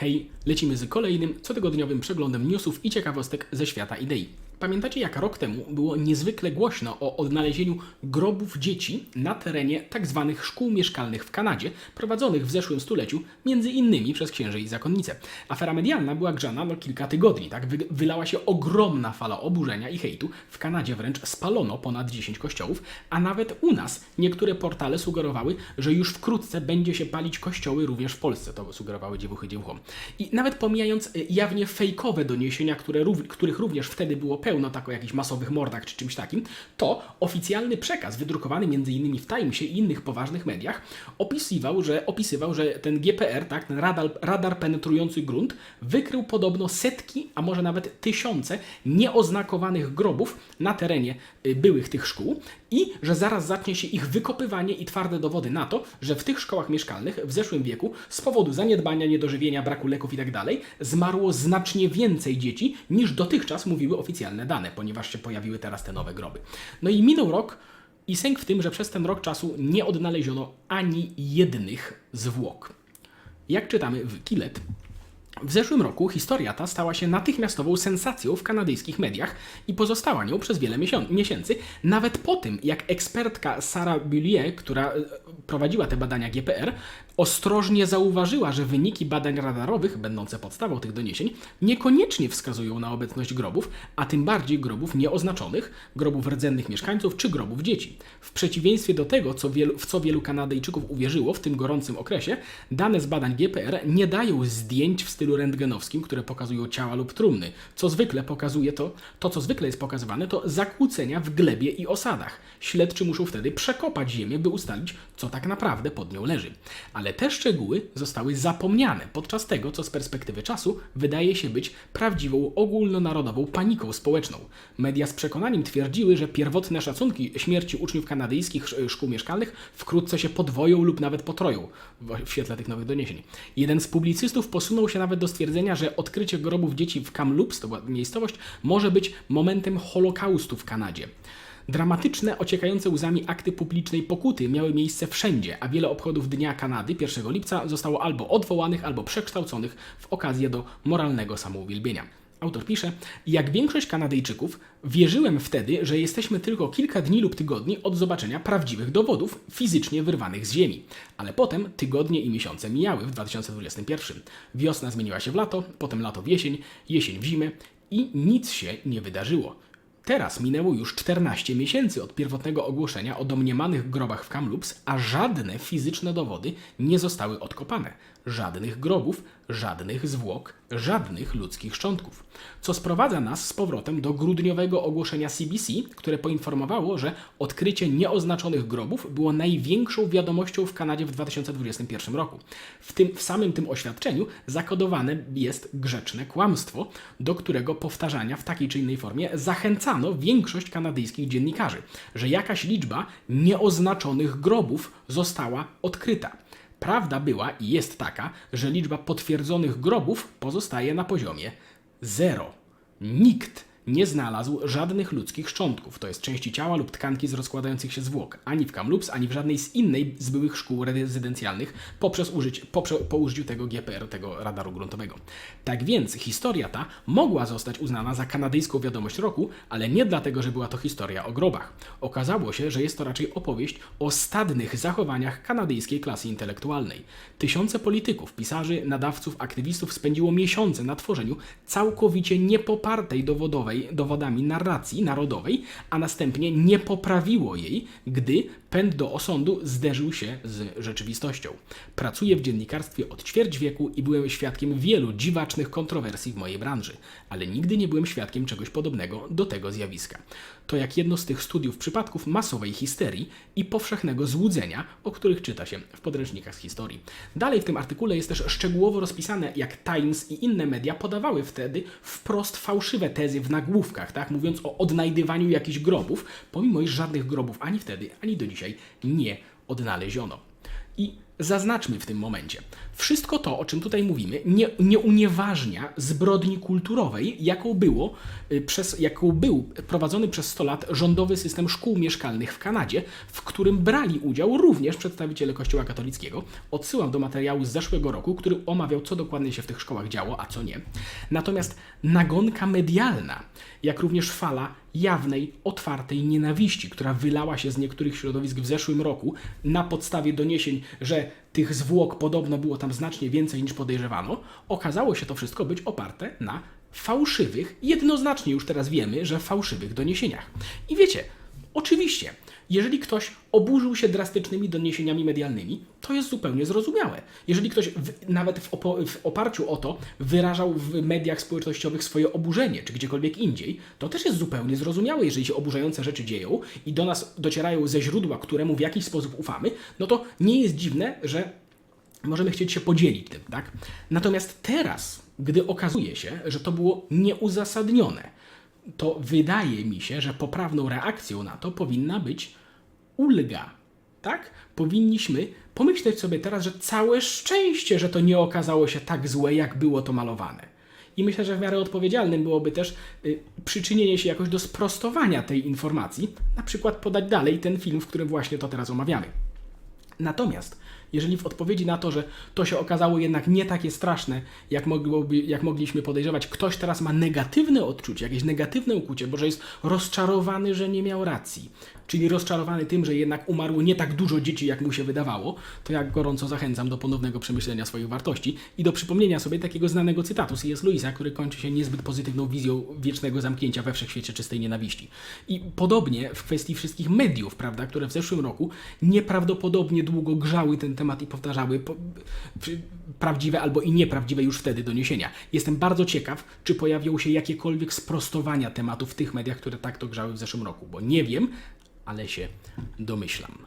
Hej, lecimy z kolejnym cotygodniowym przeglądem newsów i ciekawostek ze świata idei. Pamiętacie, jak rok temu było niezwykle głośno o odnalezieniu grobów dzieci na terenie tzw. szkół mieszkalnych w Kanadzie, prowadzonych w zeszłym stuleciu między innymi przez księży i zakonnice. Afera medialna była grzana no kilka tygodni, tak? Wy- wylała się ogromna fala oburzenia i hejtu. W Kanadzie wręcz spalono ponad 10 kościołów, a nawet u nas niektóre portale sugerowały, że już wkrótce będzie się palić kościoły również w Polsce. To sugerowały dziewuchy dziewuchom. I nawet pomijając y, jawnie fejkowe doniesienia, które, których również wtedy było pełno, tak o jakichś masowych mordach czy czymś takim, to oficjalny przekaz wydrukowany m.in. w Timesie i innych poważnych mediach opisywał, że, opisywał, że ten GPR, tak, ten radar, radar penetrujący grunt, wykrył podobno setki, a może nawet tysiące nieoznakowanych grobów na terenie y, byłych tych szkół i że zaraz zacznie się ich wykopywanie i twarde dowody na to, że w tych szkołach mieszkalnych w zeszłym wieku z powodu zaniedbania, niedożywienia, braku leków itd. zmarło znacznie więcej dzieci niż dotychczas mówiły oficjalne dane, ponieważ się pojawiły teraz te nowe groby. No i minął rok i sęk w tym, że przez ten rok czasu nie odnaleziono ani jednych zwłok. Jak czytamy w Kilet, w zeszłym roku historia ta stała się natychmiastową sensacją w kanadyjskich mediach i pozostała nią przez wiele miesięcy, nawet po tym, jak ekspertka Sarah Bullier, która e, prowadziła te badania GPR, ostrożnie zauważyła, że wyniki badań radarowych, będące podstawą tych doniesień, niekoniecznie wskazują na obecność grobów, a tym bardziej grobów nieoznaczonych, grobów rdzennych mieszkańców czy grobów dzieci. W przeciwieństwie do tego, co wielu, w co wielu Kanadyjczyków uwierzyło w tym gorącym okresie, dane z badań GPR nie dają zdjęć w stylu rentgenowskim, które pokazują ciała lub trumny. Co zwykle pokazuje to, to co zwykle jest pokazywane, to zakłócenia w glebie i osadach. Śledczy muszą wtedy przekopać ziemię, by ustalić, co tak naprawdę pod nią leży. Ale te szczegóły zostały zapomniane podczas tego, co z perspektywy czasu wydaje się być prawdziwą ogólnonarodową paniką społeczną. Media z przekonaniem twierdziły, że pierwotne szacunki śmierci uczniów kanadyjskich sz- szkół mieszkalnych wkrótce się podwoją lub nawet potroją w świetle tych nowych doniesień. Jeden z publicystów posunął się nawet do stwierdzenia, że odkrycie grobów dzieci w Kamloops, to była miejscowość, może być momentem Holokaustu w Kanadzie. Dramatyczne, ociekające łzami akty publicznej pokuty miały miejsce wszędzie, a wiele obchodów Dnia Kanady 1 lipca zostało albo odwołanych, albo przekształconych w okazję do moralnego samouwielbienia. Autor pisze, jak większość Kanadyjczyków, wierzyłem wtedy, że jesteśmy tylko kilka dni lub tygodni od zobaczenia prawdziwych dowodów fizycznie wyrwanych z ziemi. Ale potem tygodnie i miesiące mijały w 2021. Wiosna zmieniła się w lato, potem lato w jesień, jesień w zimę i nic się nie wydarzyło. Teraz minęło już 14 miesięcy od pierwotnego ogłoszenia o domniemanych grobach w Kamloops, a żadne fizyczne dowody nie zostały odkopane. Żadnych grobów, żadnych zwłok, żadnych ludzkich szczątków. Co sprowadza nas z powrotem do grudniowego ogłoszenia CBC, które poinformowało, że odkrycie nieoznaczonych grobów było największą wiadomością w Kanadzie w 2021 roku. W, tym, w samym tym oświadczeniu zakodowane jest grzeczne kłamstwo, do którego powtarzania w takiej czy innej formie większość kanadyjskich dziennikarzy, że jakaś liczba nieoznaczonych grobów została odkryta. Prawda była i jest taka, że liczba potwierdzonych grobów pozostaje na poziomie zero. Nikt nie znalazł żadnych ludzkich szczątków, to jest części ciała lub tkanki z rozkładających się zwłok, ani w Kamloops, ani w żadnej z innej z byłych szkół rezydencjalnych poprzez użycie, poprze, po użyciu tego GPR, tego radaru gruntowego. Tak więc historia ta mogła zostać uznana za kanadyjską wiadomość roku, ale nie dlatego, że była to historia o grobach. Okazało się, że jest to raczej opowieść o stadnych zachowaniach kanadyjskiej klasy intelektualnej. Tysiące polityków, pisarzy, nadawców, aktywistów spędziło miesiące na tworzeniu całkowicie niepopartej dowodowej, dowodami narracji narodowej, a następnie nie poprawiło jej, gdy pęd do osądu zderzył się z rzeczywistością. Pracuję w dziennikarstwie od ćwierć wieku i byłem świadkiem wielu dziwacznych kontrowersji w mojej branży, ale nigdy nie byłem świadkiem czegoś podobnego do tego zjawiska. To jak jedno z tych studiów przypadków masowej histerii i powszechnego złudzenia, o których czyta się w podręcznikach z historii. Dalej w tym artykule jest też szczegółowo rozpisane, jak Times i inne media podawały wtedy wprost fałszywe tezy w nagłówkach, tak, mówiąc o odnajdywaniu jakichś grobów, pomimo iż żadnych grobów ani wtedy, ani do dzisiaj nie odnaleziono. I Zaznaczmy w tym momencie, wszystko to, o czym tutaj mówimy, nie, nie unieważnia zbrodni kulturowej, jaką, było, y, przez, jaką był prowadzony przez 100 lat rządowy system szkół mieszkalnych w Kanadzie, w którym brali udział również przedstawiciele Kościoła katolickiego. Odsyłam do materiału z zeszłego roku, który omawiał, co dokładnie się w tych szkołach działo, a co nie. Natomiast nagonka medialna, jak również fala jawnej, otwartej nienawiści, która wylała się z niektórych środowisk w zeszłym roku na podstawie doniesień, że tych zwłok podobno było tam znacznie więcej niż podejrzewano, okazało się to wszystko być oparte na fałszywych, jednoznacznie już teraz wiemy, że fałszywych doniesieniach. I wiecie, oczywiście, jeżeli ktoś oburzył się drastycznymi doniesieniami medialnymi, to jest zupełnie zrozumiałe. Jeżeli ktoś w, nawet w, w oparciu o to wyrażał w mediach społecznościowych swoje oburzenie, czy gdziekolwiek indziej, to też jest zupełnie zrozumiałe, jeżeli się oburzające rzeczy dzieją i do nas docierają ze źródła, któremu w jakiś sposób ufamy, no to nie jest dziwne, że możemy chcieć się podzielić tym, tak? Natomiast teraz, gdy okazuje się, że to było nieuzasadnione, to wydaje mi się, że poprawną reakcją na to powinna być ulga. Tak? Powinniśmy pomyśleć sobie teraz, że całe szczęście, że to nie okazało się tak złe, jak było to malowane. I myślę, że w miarę odpowiedzialnym byłoby też y, przyczynienie się jakoś do sprostowania tej informacji, na przykład podać dalej ten film, w którym właśnie to teraz omawiamy. Natomiast jeżeli w odpowiedzi na to, że to się okazało jednak nie takie straszne, jak, mogłoby, jak mogliśmy podejrzewać, ktoś teraz ma negatywne odczucie, jakieś negatywne ukucie, bo że jest rozczarowany, że nie miał racji, czyli rozczarowany tym, że jednak umarło nie tak dużo dzieci, jak mu się wydawało, to ja gorąco zachęcam do ponownego przemyślenia swoich wartości i do przypomnienia sobie takiego znanego cytatu C.S. Lewisa, który kończy się niezbyt pozytywną wizją wiecznego zamknięcia we wszechświecie czystej nienawiści. I podobnie w kwestii wszystkich mediów, prawda, które w zeszłym roku nieprawdopodobnie długo grzały ten temat i powtarzały po, prawdziwe albo i nieprawdziwe już wtedy doniesienia. Jestem bardzo ciekaw, czy pojawią się jakiekolwiek sprostowania tematu w tych mediach, które tak to grzały w zeszłym roku, bo nie wiem, ale się domyślam.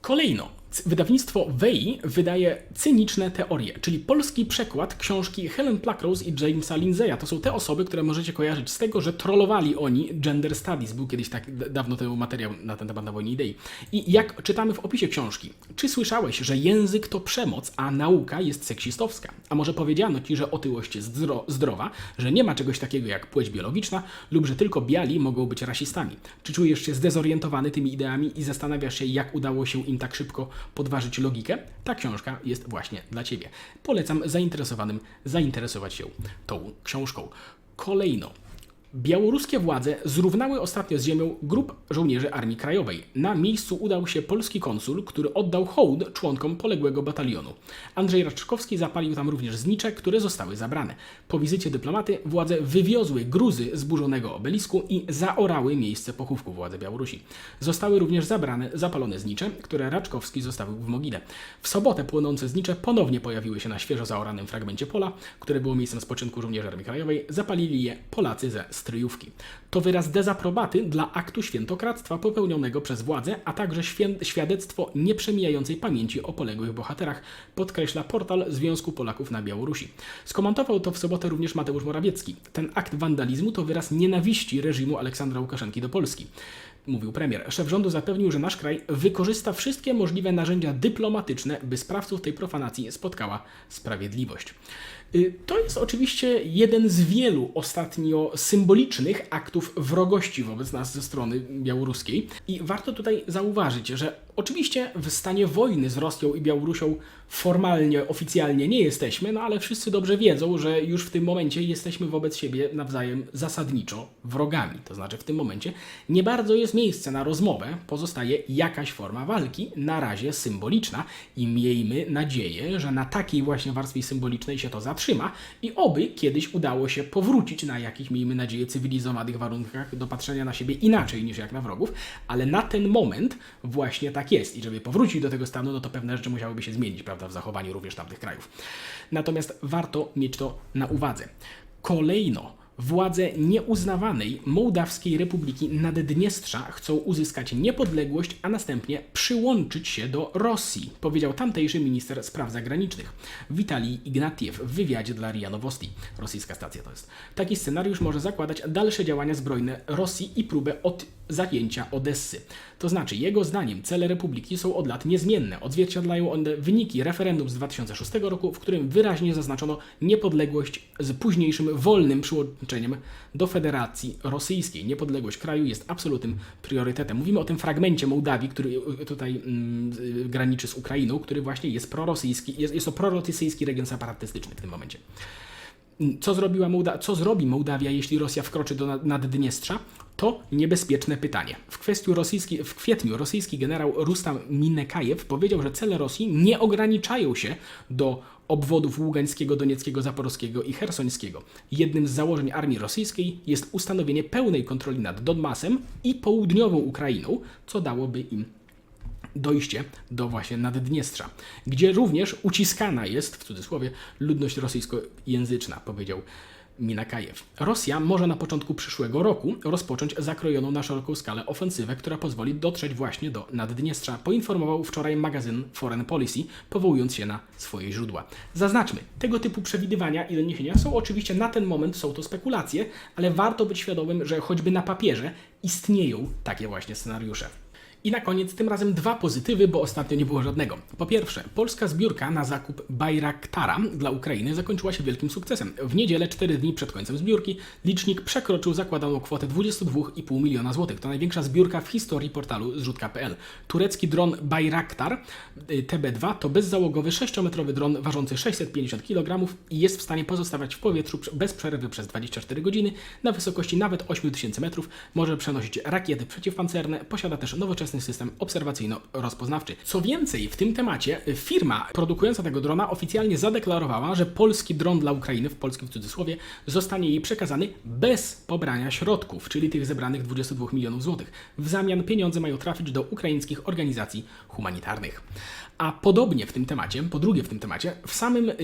Kolejno, wydawnictwo Wei wydaje cyniczne teorie, czyli polski przekład książki Helen Pluckrose i Jamesa Lindsaya. To są te osoby, które możecie kojarzyć z tego, że trollowali oni Gender Studies. Był kiedyś tak dawno temu materiał na ten temat na Wojnie Idei. I jak czytamy w opisie książki, czy słyszałeś, że język to przemoc, a nauka jest seksistowska? A może powiedziano ci, że otyłość jest zdro- zdrowa, że nie ma czegoś takiego jak płeć biologiczna lub że tylko biali mogą być rasistami? Czy czujesz się zdezorientowany tymi ideami i zastanawiasz się, jak udało się im tak szybko podważyć logikę? Ta książka jest właśnie dla Ciebie. Polecam zainteresowanym zainteresować się tą książką. Kolejno. Białoruskie władze zrównały ostatnio z ziemią grup żołnierzy Armii Krajowej. Na miejscu udał się polski konsul, który oddał hołd członkom poległego batalionu. Andrzej Raczkowski zapalił tam również znicze, które zostały zabrane. Po wizycie dyplomaty władze wywiozły gruzy zburzonego obelisku i zaorały miejsce pochówku władze Białorusi. Zostały również zabrane zapalone znicze, które Raczkowski zostawił w mogile. W sobotę płonące znicze ponownie pojawiły się na świeżo zaoranym fragmencie pola, które było miejscem spoczynku żołnierzy Armii Krajowej. Zapalili je Polacy ze stryjówki. To wyraz dezaprobaty dla aktu świętokradztwa popełnionego przez władze, a także świadectwo nieprzemijającej pamięci o poległych bohaterach, podkreśla portal Związku Polaków na Białorusi. Skomentował to w sobotę również Mateusz Morawiecki. Ten akt wandalizmu to wyraz nienawiści reżimu Aleksandra Łukaszenki do Polski. Mówił premier. Szef rządu zapewnił, że nasz kraj wykorzysta wszystkie możliwe narzędzia dyplomatyczne, by sprawców tej profanacji spotkała sprawiedliwość. Y, To jest oczywiście jeden z wielu ostatnio symbolicznych aktów wrogości wobec nas ze strony białoruskiej. I warto tutaj zauważyć, że oczywiście w stanie wojny z Rosją i Białorusią formalnie, oficjalnie nie jesteśmy, no ale wszyscy dobrze wiedzą, że już w tym momencie jesteśmy wobec siebie nawzajem zasadniczo wrogami. To znaczy w tym momencie nie bardzo jest miejsce na rozmowę, pozostaje jakaś forma walki, na razie symboliczna i miejmy nadzieję, że na takiej właśnie warstwie symbolicznej się to zatrzyma i oby kiedyś udało się powrócić na jakichś, miejmy nadzieję, cywilizowanych warunkach do patrzenia na siebie inaczej niż jak na wrogów, ale na ten moment właśnie tak jest i żeby powrócić do tego stanu, no to pewne rzeczy musiałyby się zmienić, prawda, w zachowaniu również tamtych krajów. Natomiast warto mieć to na uwadze. Kolejno, Władze nieuznawanej Mołdawskiej Republiki Naddniestrza chcą uzyskać niepodległość, a następnie przyłączyć się do Rosji, powiedział tamtejszy minister spraw zagranicznych Witalij Ignatiew w wywiadzie dla RIA Nowosti. Rosyjska stacja to jest. Taki scenariusz może zakładać dalsze działania zbrojne Rosji i próbę od, zajęcia Odessy. To znaczy, jego zdaniem cele republiki są od lat niezmienne. Odzwierciedlają one wyniki referendum z 2006 roku, w którym wyraźnie zaznaczono niepodległość z późniejszym wolnym przyłączeniem do Federacji Rosyjskiej. Niepodległość kraju jest absolutnym priorytetem. Mówimy o tym fragmencie Mołdawii, który y, tutaj mm, y, graniczy z Ukrainą, który właśnie jest prorosyjski, jest, jest to prorosyjski region separatystyczny w tym momencie. Co, zrobiła Mołda- co zrobi Mołdawia, jeśli Rosja wkroczy do nad- Naddniestrza? To niebezpieczne pytanie. W, kwestii rosyjski, w kwietniu rosyjski generał Rustam Minekajew powiedział, że cele Rosji nie ograniczają się do obwodów Ługańskiego, Donieckiego, Zaporowskiego i Hersońskiego. Jednym z założeń armii rosyjskiej jest ustanowienie pełnej kontroli nad Donbasem i południową Ukrainą, co dałoby im dojście do właśnie Naddniestrza, gdzie również uciskana jest, w cudzysłowie, ludność rosyjskojęzyczna, powiedział Minakajew. Rosja może na początku przyszłego roku rozpocząć zakrojoną na szeroką skalę ofensywę, która pozwoli dotrzeć właśnie do Naddniestrza, poinformował wczoraj magazyn Foreign Policy, powołując się na swoje źródła. Zaznaczmy, tego typu przewidywania i doniesienia są oczywiście na ten moment, są to spekulacje, ale warto być świadomym, że choćby na papierze istnieją takie właśnie scenariusze. I na koniec tym razem dwa pozytywy, bo ostatnio nie było żadnego. Po pierwsze, polska zbiórka na zakup Bayraktara dla Ukrainy zakończyła się wielkim sukcesem. W niedzielę, 4 dni przed końcem zbiórki, licznik przekroczył zakładaną kwotę 22,5 miliona złotych. To największa zbiórka w historii portalu zrzutka.pl. Turecki dron Bayraktar y, TB2 to bezzałogowy 6-metrowy dron ważący 650 kg i jest w stanie pozostawać w powietrzu bez przerwy przez 24 godziny na wysokości nawet 8000 metrów. Może przenosić rakiety przeciwpancerne, posiada też nowoczesny system obserwacyjno-rozpoznawczy. Co więcej, w tym temacie y, firma produkująca tego drona oficjalnie zadeklarowała, że polski dron dla Ukrainy, w polskim w cudzysłowie, zostanie jej przekazany bez pobrania środków, czyli tych zebranych 22 milionów złotych. W zamian pieniądze mają trafić do ukraińskich organizacji humanitarnych. A podobnie w tym temacie, po drugie w tym temacie, w samym, y,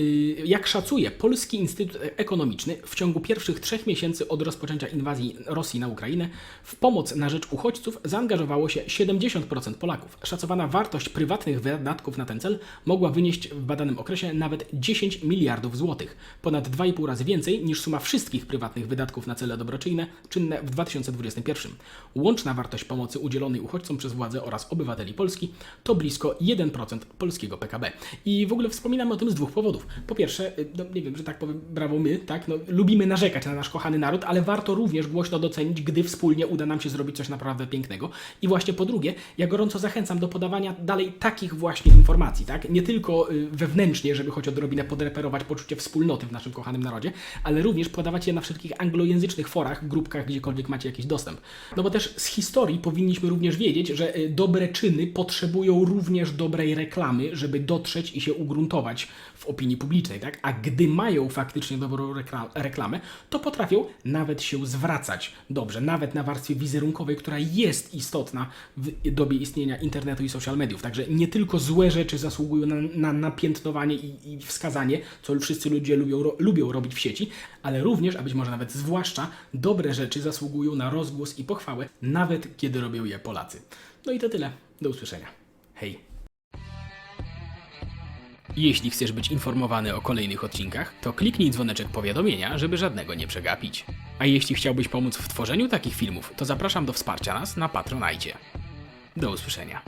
jak szacuje Polski Instytut Ekonomiczny, w ciągu pierwszych trzech miesięcy od rozpoczęcia inwazji Rosji na Ukrainę, w pomoc na rzecz uchodźców zaangażowało się 70% Polaków. Szacowana wartość prywatnych wydatków na ten cel mogła wynieść w badanym okresie nawet 10 miliardów złotych, ponad 2,5 razy więcej niż suma wszystkich prywatnych wydatków na cele dobroczynne czynne w 2021. Łączna wartość pomocy udzielonej uchodźcom przez władze oraz obywateli Polski to blisko 1% polskiego PKB. I w ogóle wspominamy o tym z dwóch powodów. Po pierwsze, y, no nie wiem, że tak powiem, brawo my, tak, no lubimy narzekać na nasz kochany naród, ale warto również głośno docenić, gdy wspólnie uda nam się zrobić coś naprawdę pięknego. I właśnie po drugie, ja gorąco zachęcam do podawania dalej takich właśnie informacji, tak? Nie tylko y, wewnętrznie, żeby choć odrobinę podreperować poczucie wspólnoty w naszym kochanym narodzie, ale również podawać je na wszystkich anglojęzycznych forach, grupkach, gdziekolwiek macie jakiś dostęp. No bo też z historii powinniśmy również wiedzieć, że y, dobre czyny potrzebują również dobrej reklamy, żeby dotrzeć i się ugruntować w opinii publicznej, tak? A gdy mają faktycznie dobrą rekla- reklamę, to potrafią nawet się zwracać dobrze, nawet na warstwie wizerunkowej, która jest istotna w dobie istnienia internetu i social mediów. Także nie tylko złe rzeczy zasługują na, na napiętnowanie i, i wskazanie, co wszyscy ludzie lubią, ro, lubią robić w sieci, ale również, a być może nawet zwłaszcza, dobre rzeczy zasługują na rozgłos i pochwałę, nawet kiedy robią je Polacy. No i to tyle. Do usłyszenia. Hej. Jeśli chcesz być informowany o kolejnych odcinkach, to kliknij dzwoneczek powiadomienia, żeby żadnego nie przegapić. A jeśli chciałbyś pomóc w tworzeniu takich filmów, to zapraszam do wsparcia nas na Patronajcie. Do usłyszenia.